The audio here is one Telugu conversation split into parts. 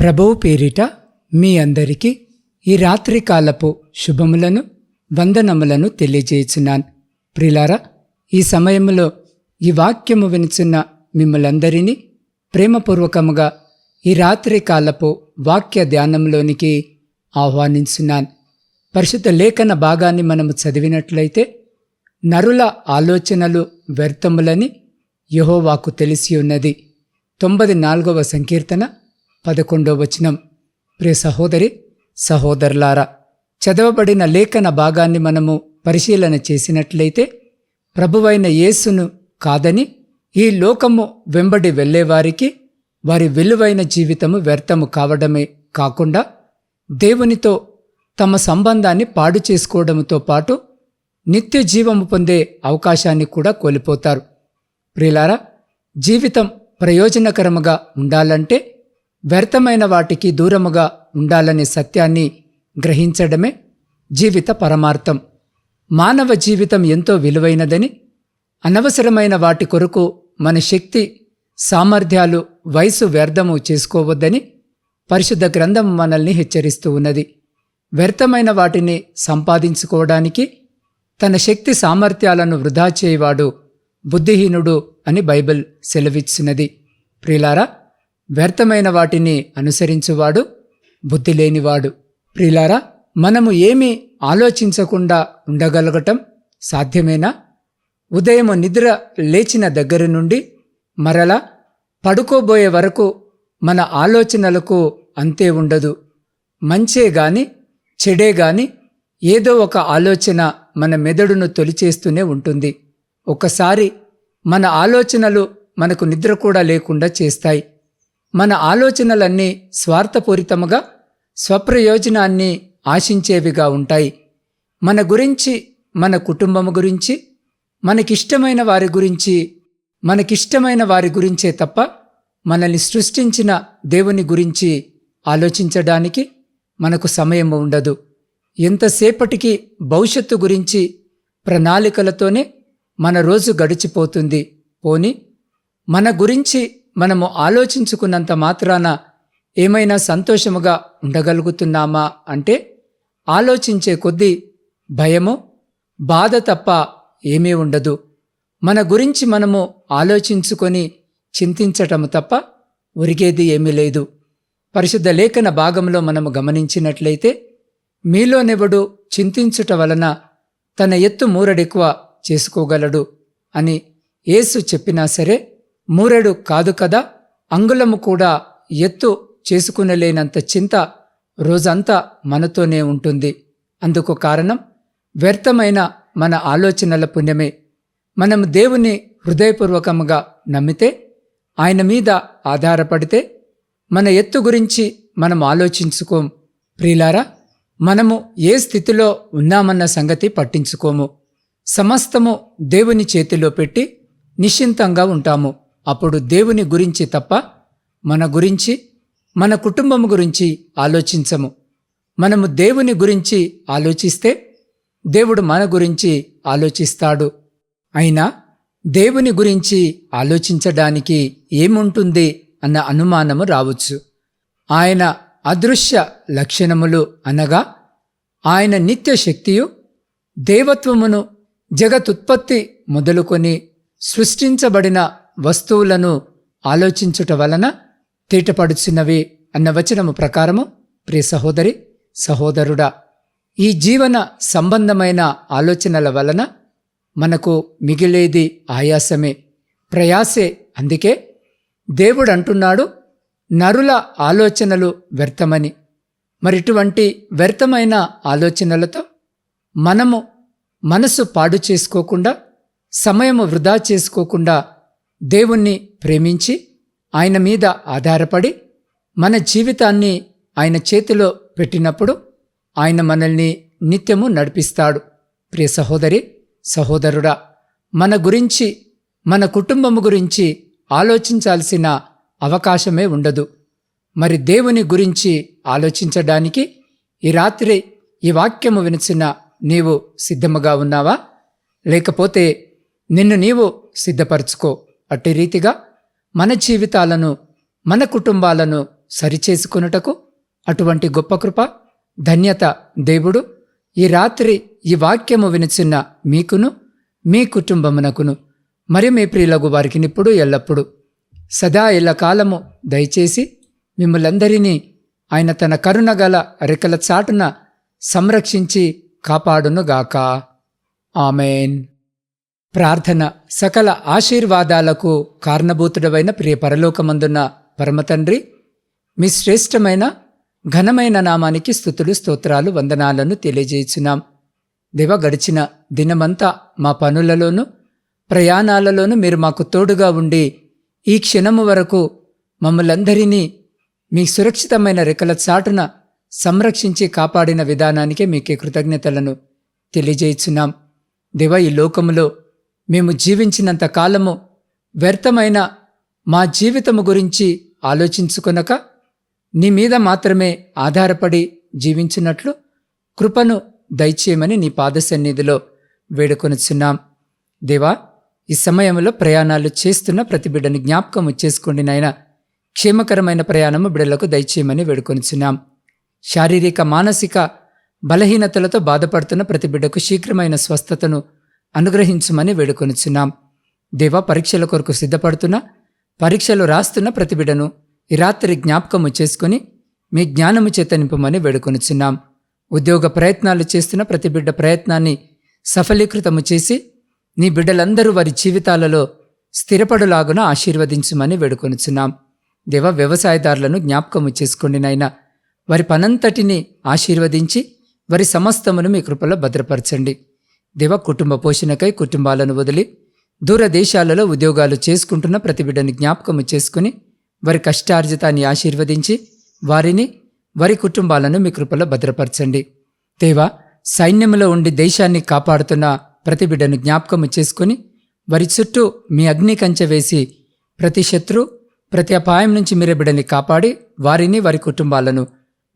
ప్రభువు పేరిట మీ అందరికీ ఈ రాత్రికాలపు శుభములను వందనములను తెలియజేయుచున్నాను. ప్రిలారా ఈ సమయంలో ఈ వాక్యము వినుచున్న మిమ్మలందరినీ ప్రేమపూర్వకముగా ఈ రాత్రికాలపు వాక్య ధ్యానంలోనికి ఆహ్వానించున్నాను. పరిశుద్ధ లేఖన భాగాన్ని మనము చదివినట్లయితే నరుల ఆలోచనలు వ్యర్థములని యహోవాకు తెలిసి ఉన్నది. తొంభై నాలుగవ సంకీర్తన. పదకొండో వచనం. ప్రియ సహోదరి సహోదరులారా చదవబడిన లేఖన భాగాన్ని మనము పరిశీలన చేసినట్లయితే ప్రభువైన యేసును కాదని ఈ లోకము వెంబడి వెళ్ళేవారికి వారి విలువైన జీవితము వ్యర్థము కావడమే కాకుండా దేవునితో తమ సంబంధాన్ని పాడు చేసుకోవడంతో పాటు నిత్య జీవము పొందే అవకాశాన్ని కూడా కోల్పోతారు. ప్రియులారా జీవితం ప్రయోజనకరముగా ఉండాలంటే వ్యర్థమైన వాటికి దూరముగా ఉండాలనే సత్యాన్ని గ్రహించడమే జీవిత పరమార్థం. మానవ జీవితం ఎంతో విలువైనదని అనవసరమైన వాటి కొరకు మన శక్తి సామర్థ్యాలు వయసు వ్యర్థము చేసుకోవద్దని పరిశుద్ధ గ్రంథం మనల్ని హెచ్చరిస్తూ ఉన్నది. వ్యర్థమైన వాటిని సంపాదించుకోవడానికి తన శక్తి సామర్థ్యాలను వృధా చేయవాడు బుద్ధిహీనుడు అని బైబిల్ సెలవిచ్చినది. ప్రిలారా వ్యర్థమైన వాటిని అనుసరించువాడు బుద్ధి లేనివాడు ప్రిలారా మనము ఏమీ ఆలోచించకుండా ఉండగలగటం సాధ్యమేనా? ఉదయం నిద్ర లేచిన దగ్గర నుండి మరలా పడుకోబోయే వరకు మన ఆలోచనలకు అంతే ఉండదు. మంచే గాని చెడే గాని ఏదో ఒక ఆలోచన మన మెదడును తొలిచేస్తూనే ఉంటుంది. ఒకసారి మన ఆలోచనలు మనకు నిద్ర కూడా లేకుండా చేస్తాయి. మన ఆలోచనలన్నీ స్వార్థపూరితముగా స్వప్రయోజనాన్ని ఆశించేవిగా ఉంటాయి. మన గురించి మన కుటుంబము గురించి మనకిష్టమైన వారి గురించి మనకిష్టమైన వారి గురించే తప్ప మనల్ని సృష్టించిన దేవుని గురించి ఆలోచించడానికి మనకు సమయం ఉండదు. ఎంతసేపటికి భవిష్యత్తు గురించి ప్రణాళికలతోనే మన రోజు గడిచిపోతుంది. పోని మన గురించి మనము ఆలోచించుకున్నంత మాత్రాన ఏమైనా సంతోషముగా ఉండగలుగుతున్నామా అంటే ఆలోచించే కొద్దీ భయము బాధ తప్ప ఏమీ ఉండదు. మన గురించి మనము ఆలోచించుకొని చింతించటము తప్ప ఒరిగేది ఏమీ లేదు. పరిశుద్ధ లేఖన భాగంలో మనము గమనించినట్లయితే మీలోనెవడు చింతించుట వలన తన ఎత్తు మూరడెక్కువ చేసుకోగలడు అని యేసు చెప్పినా సరే మూరెడు కాదు కదా? అంగుళము కూడా ఎత్తు చేసుకునలేనంత చింత రోజంతా మనతోనే ఉంటుంది. అందుకు కారణం వ్యర్థమైన మన ఆలోచనల పుణ్యమే. మనం దేవుని హృదయపూర్వకముగా నమ్మితే ఆయన మీద ఆధారపడితే మన ఎత్తు గురించి మనం ఆలోచించుకోం. ప్రియులారా మనము ఏ స్థితిలో ఉన్నామన్న సంగతి పట్టించుకోము. సమస్తము దేవుని చేతిలో పెట్టి నిశ్చింతంగా ఉంటాము. అప్పుడు దేవుని గురించి తప్ప మన గురించి మన కుటుంబం గురించి ఆలోచించము. మనము దేవుని గురించి ఆలోచిస్తే దేవుడు మన గురించి ఆలోచిస్తాడు. అయినా దేవుని గురించి ఆలోచించడానికి ఏముంటుంది అన్న అనుమానము రావచ్చు. ఆయన అదృశ్య లక్షణములు అనగా ఆయన నిత్య శక్తియు దేవత్వమును జగతుత్పత్తి మొదలుకొని సృష్టించబడిన వస్తువులను ఆలోచించుట వలన తీటపడుచున్నవి అన్న వచనము ప్రకారము ప్రియ సహోదరి సహోదరుడా ఈ జీవన సంబంధమైన ఆలోచనల వలన మనకు మిగిలేది ఆయాసమే ప్రయాసే. అందుకే దేవుడు అంటున్నాడు నరుల ఆలోచనలు వ్యర్థమని. మరిటువంటి వ్యర్థమైన ఆలోచనలతో మనము మనసు పాడు చేసుకోకుండా సమయము వృధా చేసుకోకుండా దేవుణ్ణి ప్రేమించి ఆయన మీద ఆధారపడి మన జీవితాన్ని ఆయన చేతిలో పెట్టినప్పుడు ఆయన మనల్ని నిత్యము నడిపిస్తాడు. ప్రియ సహోదరి సహోదరుడా మన గురించి మన కుటుంబము గురించి ఆలోచించాల్సిన అవకాశమే ఉండదు. మరి దేవుని గురించి ఆలోచించడానికి ఈ రాత్రి ఈ వాక్యము వినిచిన నీవు సిద్ధముగా ఉన్నావా? లేకపోతే నిన్ను నీవు సిద్ధపరచుకో. అట్టి రీతిగా మన జీవితాలను మన కుటుంబాలను సరిచేసుకొనుటకు అటువంటి గొప్ప కృప ధన్యత దేవుడు ఈ రాత్రి ఈ వాక్యము వినిచిన్న మీకును మీ కుటుంబమునకును మరి మీ ప్రియులగు వారికి నిప్పుడు ఎల్లప్పుడు. సదా ఎల్ల కాలము దయచేసి మిమ్మలందరినీ ఆయన తన కరుణ గల రెక్కల చాటున సంరక్షించి కాపాడునుగాక ఆమెన్. ప్రార్థన సకల ఆశీర్వాదాలకు కారణభూతుడవైన ప్రియ పరలోకమందున్న పరమతండ్రి మీ శ్రేష్టమైన ఘనమైన నామానికి స్థుతులు స్తోత్రాలు వందనాలను తెలియజేయుచున్నాం. దివ గడిచిన దినమంతా మా పనులలోనూ ప్రయాణాలలోనూ మీరు మాకు తోడుగా ఉండి ఈ క్షణము వరకు మమ్మలందరినీ మీ సురక్షితమైన రెక్కల చాటున సంరక్షించి కాపాడిన విధానానికే మీకే కృతజ్ఞతలను తెలియజేయుచున్నాం. దివ ఈ లోకములో మేము జీవించినంత కాలము వ్యర్థమైన మా జీవితము గురించి ఆలోచించుకొనక నీ మీద మాత్రమే ఆధారపడి జీవించినట్లు కృపను దయచేయమని నీ పాదసన్నిధిలో వేడుకొనిచున్నాం. వేడుకొనుచున్నాం దేవా ఈ సమయంలో ప్రయాణాలు చేస్తున్న ప్రతి బిడ్డని జ్ఞాపకం చేసుకోండి నాయన. క్షేమకరమైన ప్రయాణము బిడ్డలకు దయచేయమని వేడుకొనుచున్నాం. శారీరక మానసిక బలహీనతలతో బాధపడుతున్న ప్రతి బిడ్డకు శీఘ్రమైన స్వస్థతను అనుగ్రహించమని వేడుకొనిచున్నాం. దేవా పరీక్షల కొరకు సిద్ధపడుతున్న పరీక్షలు రాస్తున్న ప్రతిబిడను ఈ రాత్రి జ్ఞాపకము చేసుకుని మీ జ్ఞానము చేత నింపమని వేడుకొనుచున్నాం. ఉద్యోగ ప్రయత్నాలు చేస్తున్న ప్రతి బిడ్డ ప్రయత్నాన్ని సఫలీకృతము చేసి నీ బిడ్డలందరూ వారి జీవితాలలో స్థిరపడులాగున ఆశీర్వదించమని వేడుకొనిచున్నాం. దేవ వ్యవసాయదారులను జ్ఞాపకము చేసుకోండి నాయన. వారి పనంతటిని ఆశీర్వదించి వారి సమస్తమును మీ కృపలో భద్రపరచండి. దేవ కుటుంబ పోషణకై కుటుంబాలను వదిలి దూర దేశాలలో ఉద్యోగాలు చేసుకుంటున్న ప్రతి బిడ్డని జ్ఞాపకము చేసుకుని వారి కష్టార్జితాన్ని ఆశీర్వదించి వారిని వారి కుటుంబాలను మీ కృపలో భద్రపరచండి. దేవా సైన్యంలో ఉండి దేశాన్ని కాపాడుతున్న ప్రతి బిడ్డను జ్ఞాపకము చేసుకుని వారి చుట్టూ మీ అగ్ని కంచె వేసి ప్రతి శత్రు ప్రతి అపాయం నుంచి మీరే బిడ్డని కాపాడి వారిని వారి కుటుంబాలను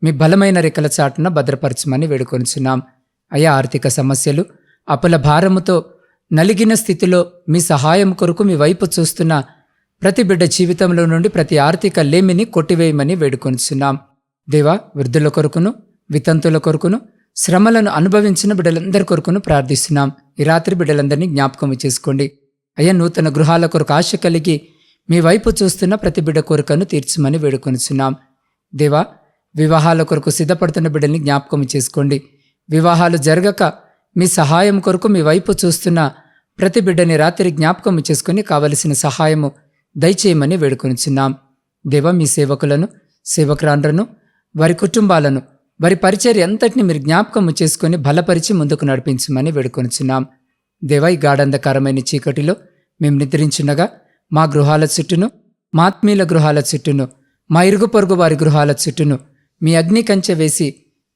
మీ బలమైన రెక్కల చాటున భద్రపరచమని వేడుకొనిచున్నాం. అయా ఆర్థిక సమస్యలు అపల భారముతో నలిగిన స్థితిలో మీ సహాయం కొరకు మీ వైపు చూస్తున్న ప్రతి బిడ్డ జీవితంలో నుండి ప్రతి ఆర్థిక లేమిని కొట్టివేయమని వేడుకొనిచున్నాం. దేవా వృద్ధుల కొరకును వితంతుల కొరకును శ్రమలను అనుభవించిన బిడ్డలందరి కొరకును ప్రార్థిస్తున్నాం. ఈ రాత్రి బిడ్డలందరినీ జ్ఞాపకం చేసుకోండి. అయ్యా నూతన గృహాల కొరకు ఆశ కలిగి మీ వైపు చూస్తున్న ప్రతి బిడ్డ కోరికను తీర్చమని వేడుకొనిచున్నాం. దేవా వివాహాల కొరకు సిద్ధపడుతున్న బిడ్డల్ని జ్ఞాపకం చేసుకోండి. వివాహాలు జరగక మీ సహాయం కొరకు మీ వైపు చూస్తున్న ప్రతి బిడ్డని రాత్రి జ్ఞాపకం చేసుకుని కావలసిన సహాయము దయచేయమని వేడుకొనిచున్నాం. దేవ మీ సేవకులను సేవకురాండ్రను వారి కుటుంబాలను వారి పరిచర్య అంతటిని మీరు జ్ఞాపకము చేసుకుని బలపరిచి ముందుకు నడిపించమని వేడుకొనిచున్నాం. దేవ ఈ గాఢంధకరమైన చీకటిలో మేము నిద్రించుండగా మా గృహాల చుట్టూను మా ఆత్మీయుల గృహాల చుట్టూను మా ఇరుగు పొరుగు వారి గృహాల చుట్టూను మీ అగ్ని కంచె వేసి